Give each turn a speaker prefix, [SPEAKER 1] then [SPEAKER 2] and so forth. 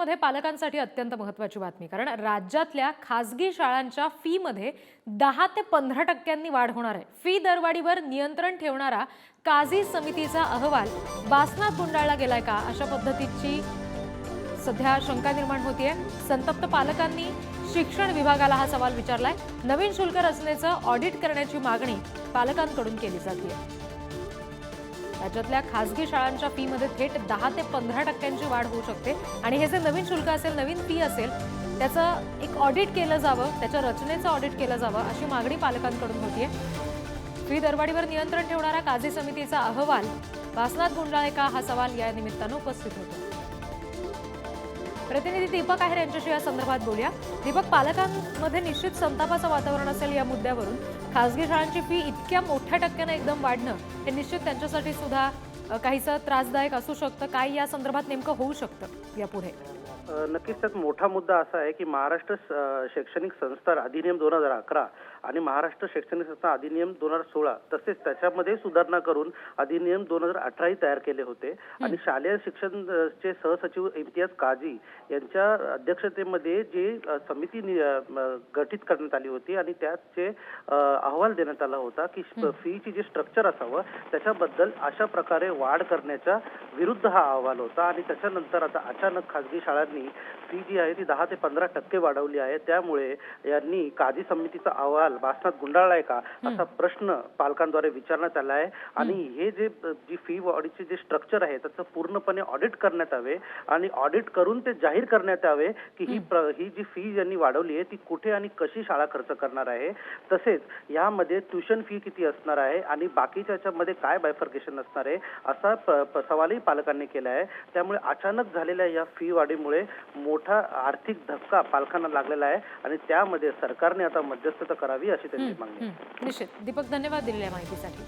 [SPEAKER 1] मध्ये पालकांसाठी अत्यंत महत्त्वाची बातमी. कारण राज्यातल्या खासगी शाळांच्या फीमध्ये दहा ते पंधरा टक्क्यांनी वाढ होणार आहे. फी दरवाढीवर नियंत्रण ठेवणारा काझी समितीचा अहवाल बासनात गुंडाळला गेलाय का? अशा पद्धतीची सध्या शंका निर्माण होतीये. संतप्त पालकांनी शिक्षण विभागाला हा सवाल विचारलाय. नवीन शुल्क रचनेचं ऑडिट करण्याची मागणी पालकांकडून केली जाते राज्यातल्या खासगी शाळांच्या फीमध्ये थेट दहा ते पंधरा टक्क्यांची वाढ होऊ शकते. आणि हे जे नवीन शुल्क असेल नवीन फी असेल त्याचं एक ऑडिट केलं जावं त्याच्या रचनेचं ऑडिट केलं जावं अशी मागणी पालकांकडून होतीये. फी दरवाढीवर नियंत्रण ठेवणारा काझी समितीचा अहवाल वासनाथ गुंडाळे का हा सवाल या निमित्तानं उपस्थित होतो. प्रतिनिधी दीपक आहेर यांच्याशी या संदर्भात बोलूया. दीपक पालकांमध्ये निश्चित संतापाचं वातावरण असेल या मुद्द्यावरून खासगी शाळांची फी इतक्या मोठ्या टक्क्यानं एकदम वाढणं हे निश्चित त्यांच्यासाठी सुद्धा काहीसं त्रासदायक असू शकतं. काय या संदर्भात नेमकं होऊ शकतं यापुढे.
[SPEAKER 2] नक्कीच त्यात मोठा मुद्दा असा आहे की महाराष्ट्र शैक्षणिक संस्था अधिनियम दोन हजार अकरा आणि महाराष्ट्र शैक्षणिक संस्था अधिनियम दोन हजार सोळा तसेच त्याच्यामध्ये सुधारणा करून अधिनियम दोन हजार अठराही तयार केले होते. आणि शालेय शिक्षण चे सहसचिव इम्तियाज काझी यांच्या अध्यक्षतेमध्ये जे समिती गठीत करण्यात आली होती आणि त्याचे अहवाल देण्यात आला होता की फीची जे स्ट्रक्चर असावं त्याच्याबद्दल अशा प्रकारे वाढ करण्याच्या विरुद्ध हा अहवाल होता. आणि त्याच्यानंतर आता अचानक खासगी शाळांनी फी जी आहे ती दहा ते पंधरा टक्के वाढवली आहे. त्यामुळे यांनी काझी समितीचा अहवाल भाषणात गुंडाळलाय का? असा प्रश्न पालकांद्वारे विचारण्यात आला आहे. आणि हे जे जी फी वाढीचे जे स्ट्रक्चर आहे त्याचं पूर्णपणे ऑडिट करण्यात यावे. आणि ऑडिट करून ते जाहीर करण्यात यावे की ही ही जी फी ज्यांनी वाढवली आहे ती कुठे आणि कशी शाळा खर्च करणार आहे? तसेच यामध्ये ट्युशन फी किती असणार आहे? आणि बाकीच्या याच्यामध्ये काय बायफर्केशन असणार आहे? असा प- सवालही पालकांनी केला आहे. त्यामुळे अचानक झालेल्या या फी वाढीमुळे मोठा आर्थिक धक्का पालकांना लागलेला आहे आणि त्यामध्ये सरकारने आता मध्यस्थता करावी अशी त्यांची मागणी
[SPEAKER 1] निश्चित. दीपक धन्यवाद दिलेल्या माहितीसाठी.